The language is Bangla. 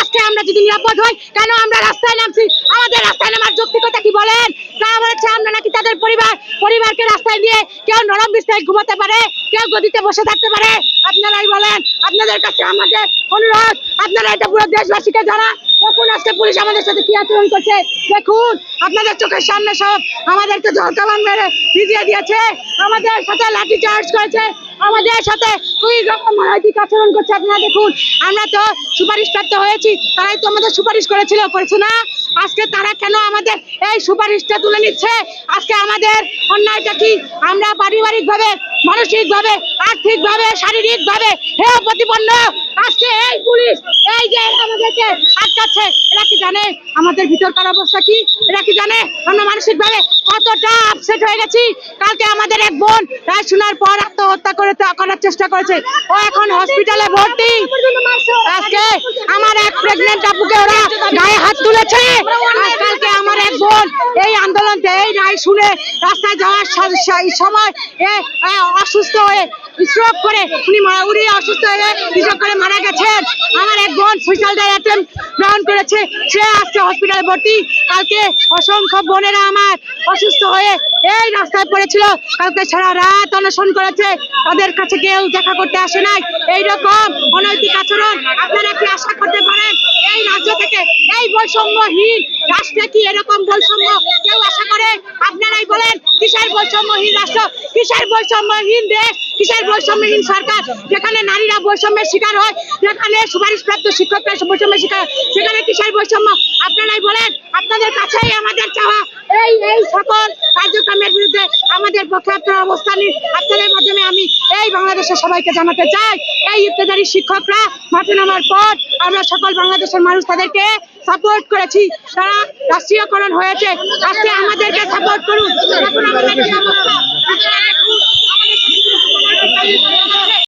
আজকে আমরা যদি নিরাপদ হই, কেন আমরা রাস্তায় নামছি? আমাদের রাস্তায় নামার যৌক্তিকতা কি বলেন? তারা বলেছে, আমরা নাকি তাদের পরিবার, পরিবারকে রাস্তায় নিয়ে কেউ নরম বিস্তায় ঘুমাতে পারে, কেউ গদিতে বসে থাকতে পারে। আপনারাই বলেন, আপনাদের কাছে আমাদের অনুরোধ, আপনারা এটা পুরো দেশবাসীকে জানা আজকে পুলিশ আমাদের সাথে কি আচরণ করছে? দেখুন, আপনাদের চোখের সামনে সব আমাদেরকে জলকামান মেরে ভিজিয়ে দিয়েছে। আমাদের সাথে লাঠি চার্জ করেছে। আমাদের সাথে খুবই রকম অনৈতিক আচরণ করছে আপনারা দেখুন। আমরা তো সুপারিশ প্রাপ্ত হয়েছি, তারাই তো আমাদের সুপারিশ করেছিল, করেছে না? আজকে তারা কেন আমাদের এই সুপারিশটা তুলে নিচ্ছে? আজকে আমাদের অন্যায়টা কি? আমরা পারিবারিক ভাবে মানসিক ভাবে আর্থিক ভাবে শারীরিক ভাবে হে প্রতিপন্ন। আজকে এই পুলিশ, এই যে আমাদেরকে আটকাচ্ছে, এরা কি জানে? আমাদের ভিতরকার অবস্থা কি? এরা কি জানে? আমরা মানসিক ভাবে কতটা আপসেট হয়ে গেছি? কালকে আমাদের এক বোন রায় শোনার পর আত্মহত্যা করে করার চেষ্টা করেছে। ও এখন হসপিটালে ভর্তি। আজকে আমার এক প্রেগনেন্ট আপুকে ওরা গায়ে হাত তুলেছে। বোন এই আন্দোলন এই রায় শুনে রাস্তায় যাওয়ার সময় অসুস্থ হয়ে স্ট্রোক করে উনি উনি অসুস্থ হয়ে স্ট্রোক করে মারা গেছেন। আমার এক বোন সুইসাইডাল অ্যাটেম্প গ্রহণ করেছে। সে আজকে হসপিটালে ভর্তি। কালকে অসংখ্য বোনেরা আমার অসুস্থ হয়ে এই রাস্তায় পড়েছিল। কালকে সারা রাত অনশন করেছে। তাদের কাছে কেউ দেখা করতে আসে নাই। এইরকম অনৈতিক আচরণ আপনারা কি আশা করতে পারেন এই রাজ্য থেকে এই বৈষম্যহীন রাষ্ট্রে কি এরকম বৈষম্য? কেউ আশা করে? আপনারাই বলেন, কিসের বৈষম্যহীন রাষ্ট্র? কিসের বৈষম্যহীন দেশ? কিসের বৈষম্যহীন সরকার? যেখানে নারীরা বৈষম্যের শিকার হয়, যেখানে সুপারিশপ্রাপ্ত শিক্ষকরা বৈষম্যের শিকার সেখানে কিসের বৈষম্য? আপনারাই বলেন, আপনাদের কাছেই আমাদের চাওয়া। এই এই সকল কার্যক্রমের বিরুদ্ধে আমাদের পক্ষে আপনার অবস্থান। আপনাদের মাধ্যমে আমি এই বাংলাদেশের সবাইকে জানাতে চাই, এই ইফতেদারি শিক্ষকরা মাঠে নামার পর আমরা সকল বাংলাদেশের মানুষ তাদেরকে সাপোর্ট করেছি। তারা রাষ্ট্রীয়করণ হয়েছে। আজকে আমাদেরকে সাপোর্ট করুন। এখন আমাদের?